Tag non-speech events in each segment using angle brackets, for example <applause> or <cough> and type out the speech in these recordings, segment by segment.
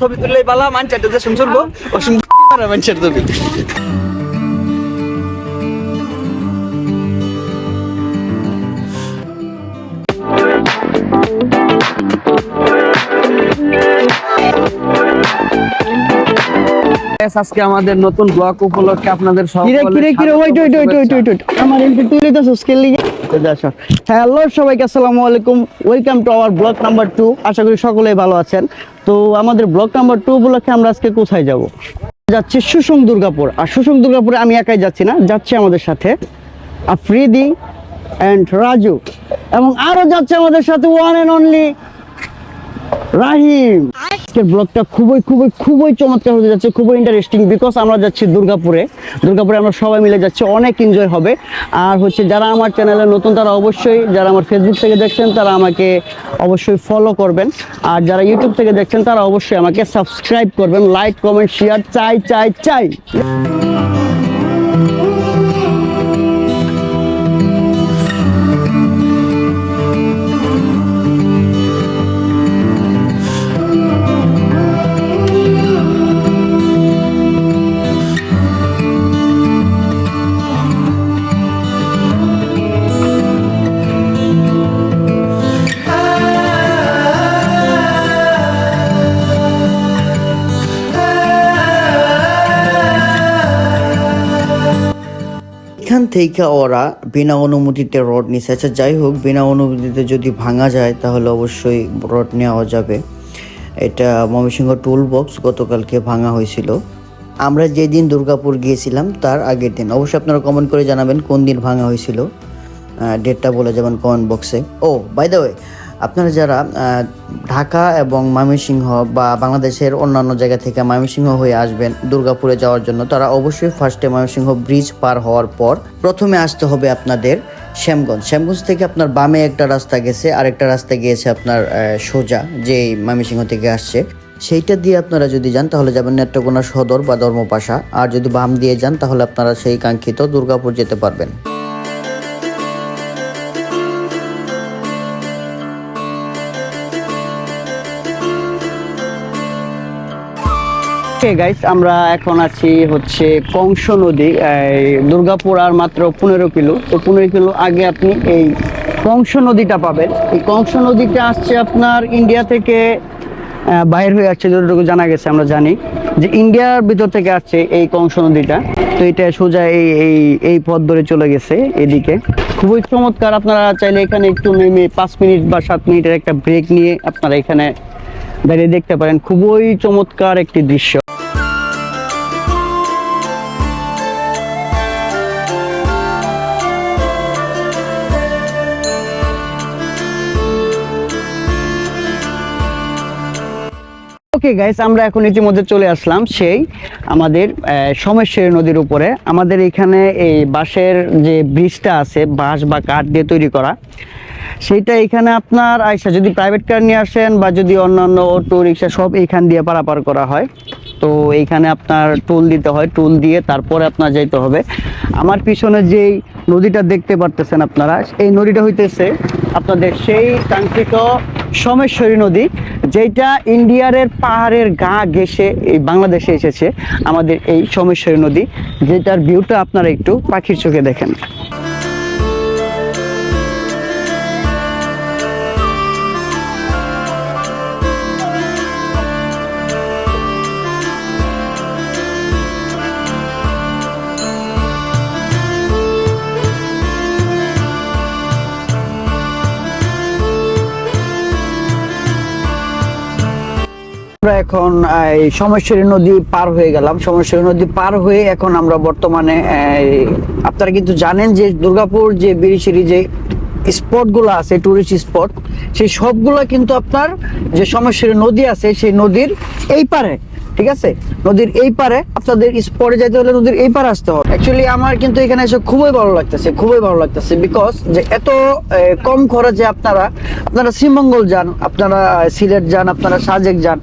ছবি তুললেই বালা মানছে ছবি আজকে আমাদের নতুন ব্লক উপলক্ষে আপনাদের কিরে কিরে কিরে wait wait wait wait wait wait আমার তুই লিতেছ স্কেল লিগে হ্যালো সবাইকে, আসসালামু আলাইকুম। Welcome to our blog number two আশা করি সকলেই ভালো আছেন। তো আমাদের ব্লক নাম্বার টু উপলক্ষে আমরা আজকে কোথায় যাব? যাচ্ছি সুসং দুর্গাপুর। আর সুসং দুর্গাপুরে আমি একাই যাচ্ছি না, যাচ্ছি আমাদের সাথে আফ্রিদি অ্যান্ড রাজু। এবং আরও যাচ্ছে আমাদের সাথে ওয়ান অ্যান্ড অনলি রাহিম! আজকের ব্লগটা খুবই খুবই খুবই চমৎকার হতে যাচ্ছে, খুবই ইন্টারেস্টিং বিকজ আমরা যাচ্ছি দুর্গাপুরে। দুর্গাপুরে আমরা সবাই মিলে যাচ্ছি, অনেক এনজয় হবে। আর হচ্ছে যারা আমার চ্যানেলে নতুন, তারা অবশ্যই, যারা আমার ফেসবুক থেকে দেখছেন, তারা আমাকে অবশ্যই ফলো করবেন। আর যারা ইউটিউব থেকে দেখছেন, তারা অবশ্যই আমাকে সাবস্ক্রাইব করবেন লাইক কমেন্ট শেয়ার চাই চাই চাই। থেকে ওরা বিনা অনুমতিতে রড নিছে। আচ্ছা যাই হোক, বিনা অনুমতিতে যদি ভাঙা যায়, তাহলে অবশ্যই রড নেওয়া যাবে। এটা ময়মনসিংহ টুল বক্স গতকালকে ভাঙা হয়েছিল। আমরা যেদিন দুর্গাপুর গিয়েছিলাম, তার আগের দিন। অবশ্যই আপনারা কমেন্ট করে জানাবেন কোন দিন ভাঙা হয়েছিল। ডেটটা বলে যাবেন কমেন্ট বক্সে ও বাই দ্য ওয়ে আপনারা যারা ঢাকা এবং ময়মনসিংহ বা বাংলাদেশের অন্যান্য জায়গা থেকে ময়মনসিংহ হয়ে আসবেন দুর্গাপুরে যাওয়ার জন্য, তারা অবশ্যই ফার্স্টে ময়মনসিংহ ব্রিজ পার হওয়ার পর প্রথমে আসতে হবে আপনাদের শ্যামগঞ্জ। শ্যামগঞ্জ থেকে আপনার বামে একটা রাস্তা গেছে আর একটা রাস্তা গিয়েছে আপনার সোজা যে ময়মনসিংহ থেকে আসছে। সেইটা দিয়ে আপনারা যদি যান, তাহলে যাবেন নেত্রকোনা সদর বা ধর্মপাশা। আর যদি বাম দিয়ে যান, তাহলে আপনারা সেই কাঙ্ক্ষিত দুর্গাপুর যেতে পারবেন। ওকে গাইস আমরা এখন আছি হচ্ছে কংস নদী দুর্গাপুর আর মাত্র পনেরো কিলো। তো পনেরো কিলো আগে আপনি এই কংস নদীটা পাবেন। এই কংস নদীটা আসছে আপনার ইন্ডিয়া থেকে বাইর হয়ে আসছে, যতটুকু জানা গেছে আমরা জানি, যে ইন্ডিয়ার ভিতর থেকে আসছে এই কংস নদীটা। তো এটা সোজা এই এই এই পথ ধরে চলে গেছে এদিকে। খুবই চমৎকার, আপনারা চাইলে এখানে একটু নেমে পাঁচ মিনিট বা সাত মিনিটের একটা ব্রেক নিয়ে আপনারা এখানে দাঁড়িয়ে দেখতে পারেন। খুবই চমৎকার একটি দৃশ্য। ওকে গাইস আমরা এখন ইতিমধ্যে চলে আসলাম সেই আমাদের সোমেশ্বরী নদীর উপরে। আমাদের এখানে এই বাঁশের যে ব্রিজটা আছে, বাঁশ বা কাঠ দিয়ে তৈরি করা, সেইটা এখানে আপনার আইসা যদি প্রাইভেট কার নিয়ে আসেন বা যদি অন্যান্য অটো রিক্সা সব এইখান দিয়ে পারাপার করা হয়, তো এইখানে আপনার টোল দিতে হয়, টোল দিয়ে তারপরে আপনার যাইতে হবে। আমার পিছনে যেই নদীটা দেখতে পারতেছেন আপনারা, এই নদীটা হইতেছে আপনাদের সেই কাঙ্ক্ষিত সোমেশ্বরী নদী যেটা ইন্ডিয়ারের পাহাড়ের গা ঘেসে এই বাংলাদেশে এসেছে, আমাদের এই সোমেশ্বরী নদী, যেটার ভিউটা আপনারা একটু পাখির চোখে দেখেন। এখন, এই সমস্যারী নদী পার হয়ে গেলাম। সমস্যারী নদী পার হয়ে এখন আমরা বর্তমানে আপনারা কিন্তু জানেন যে দুর্গাপুর যে বিরিশিরি যে স্পটগুলো আছে টুরিস্ট স্পট সেই সবগুলো কিন্তু আপনার যে সমস্যারী নদী আছে, সেই নদীর এই পারে। ঠিক আছে? নদীর এই পারে আপনাদের স্পটে যেতে হলে নদীর এই পারে আসতে হবে। অ্যাকচুয়ালি আমার কিন্তু এখানে এসে খুবই ভালো লাগতেছে, খুবই ভালো লাগতেছে বিকজ যে এত কম খরচে আপনারা আপনারা শ্রীমঙ্গল যান, আপনারা সিলেট যান, আপনারা সাজেক যান,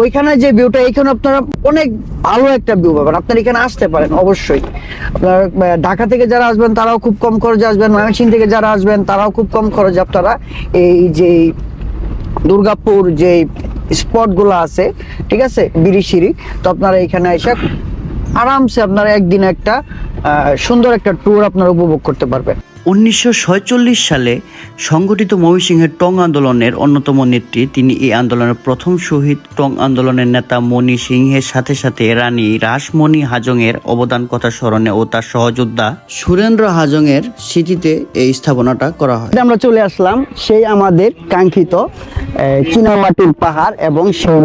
ওইখানে যে ভিউটা এখানে আপনারা অনেক ভালো একটা ভিউ পাবেন। আপনারা এখানে আসতে পারেন, অবশ্যই। আপনার ঢাকা থেকে যারা আসবেন, তারাও খুব কম খরচে আসবেন, ময়মনসিংহ থেকে যারা আসবেন, তারাও খুব কম খরচে আপনারা এই যে দুর্গাপুর যে স্পটগুলো আছে, ঠিক আছে? বিরিশিরি তো আপনারা এখানে এসে আরামসে আপনারা একদিন একটা সুন্দর একটা ট্যুর আপনারা উপভোগ করতে পারবেন। উনিশশো সালে সংগঠিত ময়মনসিংহের টং আন্দোলনের অন্যতম নেত্রী, তিনি এই আন্দোলনের প্রথম শহীদ টং আন্দোলনের নেতা মণি সিংহের সাথে সাথে রানী রাসমণি হাজংয়ের অবদান কথা স্মরণে ও তার সহযোদ্ধা সুরেন্দ্র হাজংয়ের স্মৃতিতে এই স্থাপনাটা করা হয়। আমরা চলে আসলাম সেই আমাদের কাঙ্ক্ষিত চীনামাটির পাহাড় এবং সেই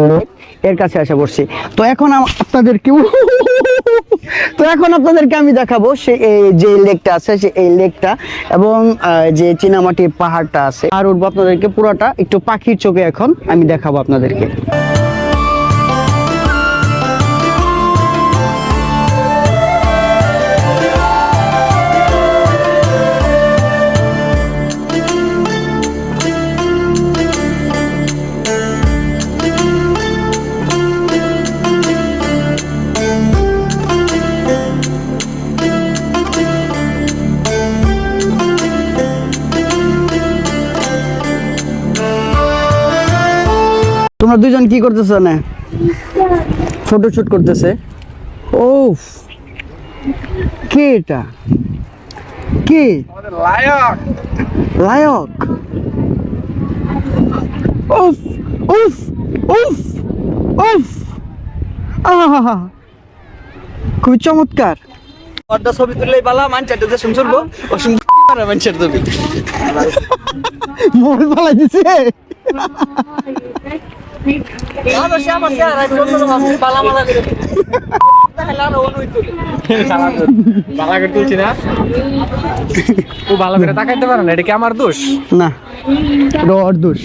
এর কাছে এসে পড়ছি তো এখন আপনাদেরকে <laughs> তো এখন আপনাদেরকে আমি দেখাবো সে যে লেকটা আছে, সে এই লেকটা এবং যে চীনামাটির পাহাড়টা আছে। আর উঠবো আপনাদেরকে পুরোটা একটু পাখির চোখে এখন, আমি দেখাবো আপনাদেরকে। তোমরা দুজন কি করতেছো না ফটোশুট করতেছে। ও কে এটা? কে? লায়ক। লায়ক উফ উফ উফ উফ। আহা খুব চমৎকার। অর্ধ ছবি তুললেই বালা মান মানছে যে শুনব ও শুন মানুষের ছবি। মোর পালাই দিছে। ও ভালো করে তাকাইতে পারে না এটা কি আমার দোষ। না রড দোষ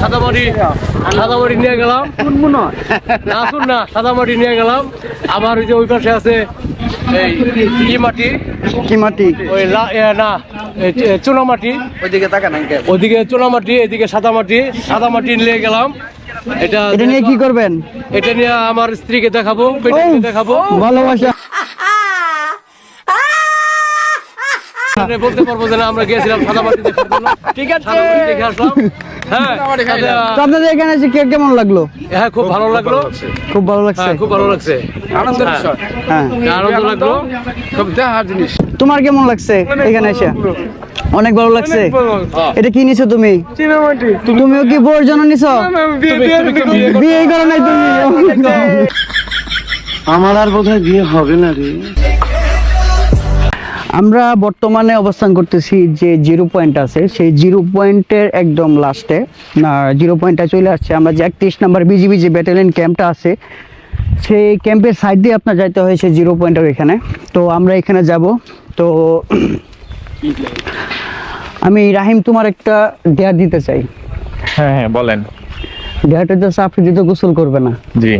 সাদা মাটি নিয়ে গেলাম। না শুন না সাদা মাটি নিয়ে গেলাম। আবার ওই যে ওই পাশে আছে এই ই মাটি? কি মাটি? ওই না চুনা মাটি ওইদিকে তাকা নাই কে ওদিকে চুনা মাটি এদিকে সাদা মাটি সাদা মাটি নিয়ে গেলাম। এটা এটা নিয়ে কি করবেন? এটা নিয়ে আমার স্ত্রীকে দেখাবো বেটিকে দেখাবো। ভালোবাসা। মানে বলতে পারব যে না আমরা গিয়েছিলাম সাদা মাটি দেখার জন্য। ঠিক আছে? সাদা মাটি দেখে আসলাম। হ্যাঁ আপনাদের এখানে এসে কে কেমন লাগল? হ্যাঁ খুব ভালো লাগল। খুব ভালো লাগছে। হ্যাঁ খুব ভালো লাগছে। আনন্দের বিষয়। হ্যাঁ। আনন্দ লাগল। খুব দেখার জিনিস। তোমার কেমন লাগছে এখানে এসে? অনেক ভালো লাগছে। এটা কি নিছো তুমি? তুমিও কি বউর জন্য নিছো? বিয়ে করো নাই তুমি। আমার আর বোধহয় বিয়ে হবে না রে। আমরা বর্তমানে অবস্থান করতেছি যে জিরো পয়েন্ট আছে। সেই জিরো পয়েন্টের একদম লাস্টে জিরো পয়েন্টটা চলে আসছে। আমরা যে একত্রিশ নাম্বার বিজিবি যে ব্যাটালিয়ন ক্যাম্পটা আছে সেই ক্যাম্পের সাইড দিয়ে আপনার যাইতে হয়েছে জিরো পয়েন্টের এখানে তো আমরা এখানে যাব। তো আমি রাহিম তোমার একটা ডেয়ার দিতে চাই। হ্যাঁ হ্যাঁ বলেন। ডেয়ারটা তো আফ্রিদি তো গোসল করবে না। জি।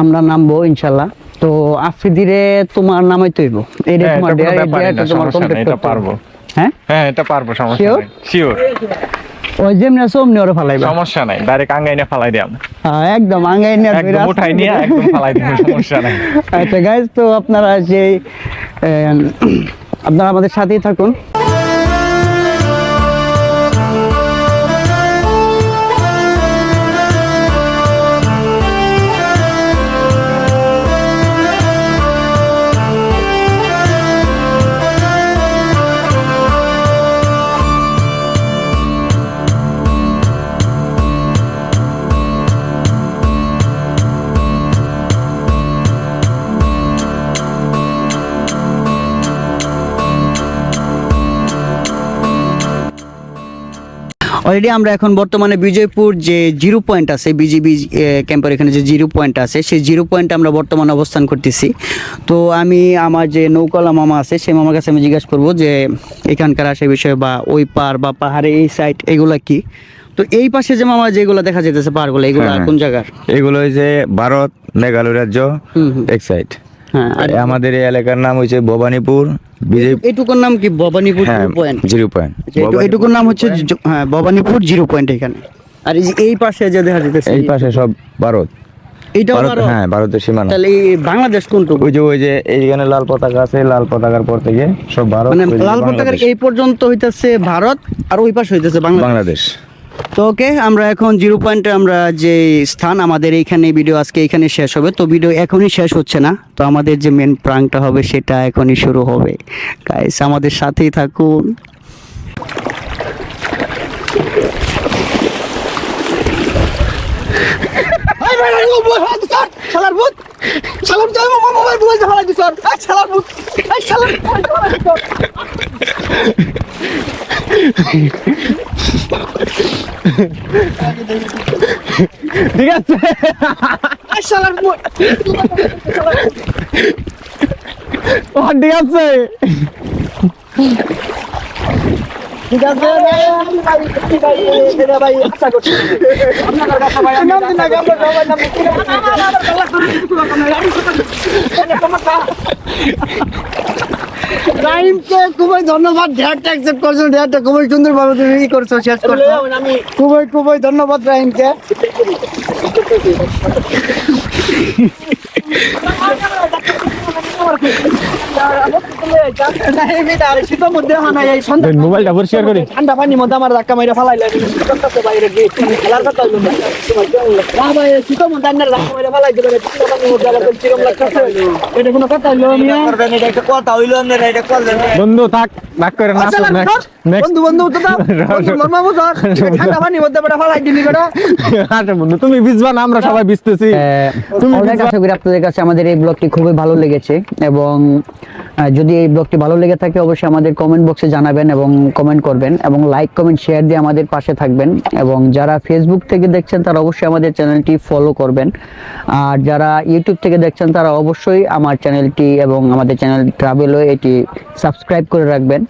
আমরা নামবো ইনশাল্লাহ। তো আফ্রিদিরে তোমার নামাই তৈব এটা হ্যাঁ, তোমার ডেয়ার ডেয়ারটা তোমার কমপ্লিট করতে পারব। হ্যাঁ? হ্যাঁ এটা পারব সমস্যা নাই শিওর ওই যেমনি আছে অমনি ওরা ফালাইবা। সমস্যা নাই ডাইরেক্ট আঙ্গাইনে ফালাই দিলাম হ্যাঁ, একদম আঙ্গাই নিয়ে একদম উঠাই নিয়ে একদম ফালাই দিব সমস্যা নাই। আচ্ছা গাইজ তো আপনারা যে আপনারা আমাদের সাথেই থাকুন। অলরেডি আমরা এখন বর্তমানে বিজয়পুর যে জিরো পয়েন্ট আছে বিজিবি ক্যাম্পের এখানে যে জিরো পয়েন্ট আছে সেই জিরো পয়েন্টে আমরা বর্তমানে অবস্থান করতেছি তো আমি আমার যে নৌকালা মামা আছে সেই মামার কাছে আমি জিজ্ঞাসা করব যে এখানকার আসে বিষয়ে বা ওই পার বা পাহাড়ে এই সাইড এগুলা কি তো এই পাশে যে মামা যেগুলো দেখা যেতেছে পাহাড়গুলো এগুলো হ্যাঁ। কোন জায়গার এগুলো যে ভারত মেঘালয় রাজ্য। এক সাইড হ্যাঁ আর আমাদের এই এলাকার নাম হচ্ছে ভবানীপুর বিজয় এইটুকুর নাম কি ভবানীপুর হ্যাঁ জিরো পয়েন্ট জিরো পয়েন্ট এইটুকুর নাম হচ্ছে হ্যাঁ ভবানীপুর জিরো পয়েন্ট এখানে। আর এই যে এই পাশে যে দেখা যেতেছে এই পাশে সব ভারত? হ্যাঁ ভারতের সীমানা। তাহলে এই বাংলাদেশ কোনটুকু? ওই যে ওই যে এইখানে লাল পতাকা আছে লাল পতাকার পর থেকে সব ভারত মানে লাল পতাকার এই পর্যন্ত হইতেছে ভারত আর ওই পাশ হইতেছে বাংলাদেশ। তো ওকে, আমরা এখন জিরো পয়েন্টে আমরা যে স্থান, আমাদের এইখানে ভিডিও আজকে এখানে শেষ হবে। তো ভিডিও এখনই শেষ হচ্ছে না। তো আমাদের যে মেন প্রাংটা হবে, সেটা এখনই শুরু হবে। গাইস আমাদের সাথেই থাকুন। শালার ভূত। শালার তো মোবাইল মোবাইল ফালাই দিছ শালার ভূত শালার ঠিক আছে। শালার ভূত। ঠিক আছে। খুবই ধন্যবাদ ডেয়ারটা অ্যাকসেপ্ট করছ ডেয়ারটা খুবই সুন্দরভাবে তুমি ই করছ শেষ করছ খুবই খুবই ধন্যবাদ রাইমকে শীতের মধ্যে মোবাইলটা পরিষ্কার করি ঠান্ডা পানির মধ্যে আমার ধাক্কা মাইরা ফালাইলে বাইরে গিয়ে খেলার কথা হইল না না ভাই শীতের মধ্যে আপনার ধাক্কা মাইরা ফালাই দেবেন ঠান্ডা পানির মধ্যে আবার কিরম লাগতেছে এটা কোনো কথা হইল মিয়া বন্ধু থাক রাগ করে না না, নেক্সট নেক্সট বন্ধু বন্ধু তো দাও বুঝার ঠান্ডা পানির মধ্যে বেটা ফালাই দিলি বেটা। <laughs> আচ্ছা বন্ধু তুমি ভিজবা না আমরা সবাই ভিজতেছি। তুমি অনেক আশা করি আপনাদের কাছে আমাদের এই ব্লগটি খুবই ভালো লেগেছে। এবং যদি এই ব্লগটি ভালো লেগে থাকে, অবশ্যই আমাদের কমেন্ট বক্সে জানাবেন এবং কমেন্ট করবেন এবং লাইক কমেন্ট শেয়ার দিয়ে আমাদের পাশে থাকবেন এবং যারা ফেসবুক থেকে দেখছেন, তারা অবশ্যই আমাদের চ্যানেলটি ফলো করবেন। আর যারা ইউটিউব থেকে দেখছেন, তারা অবশ্যই আমার চ্যানেলটি এবং আমাদের চ্যানেল ট্রাভেলও এটি সাবস্ক্রাইব করে রাখবেন।